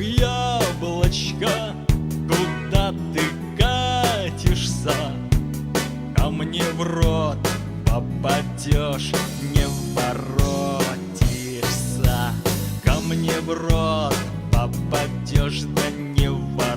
яблочко, куда ты катишься? Ко мне в рот попадешь, не воротишься. Ко мне в рот попадешь, да не воротишься.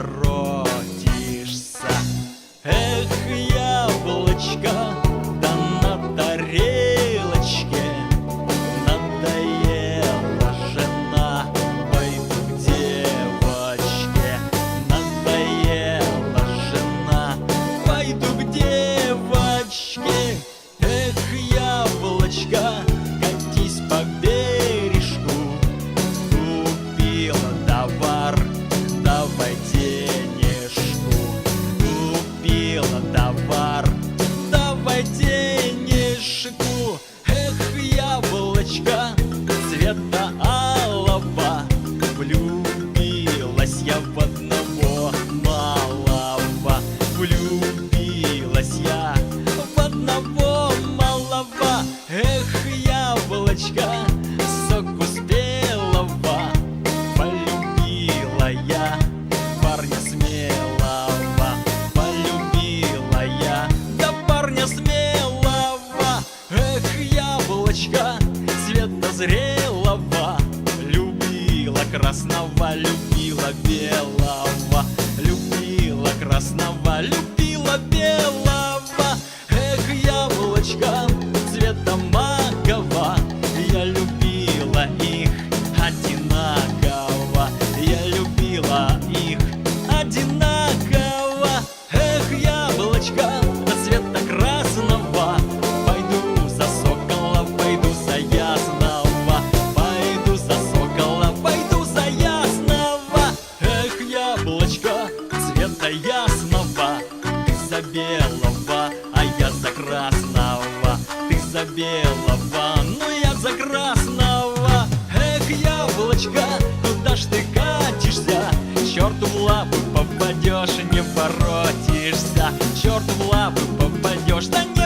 Любила их одинаково. Эх, яблочко цвета красного Пойду за сокола, пойду за ясного Пойду за сокола, пойду за ясного. Эх, яблочко цвета ясного Ты за белого, а я за красного. Ты за белого, ну я за красного. Эх, яблочко, куда ж ты катишься? лапы попадешь и не воротишься. Черт в лапы попадешь, да не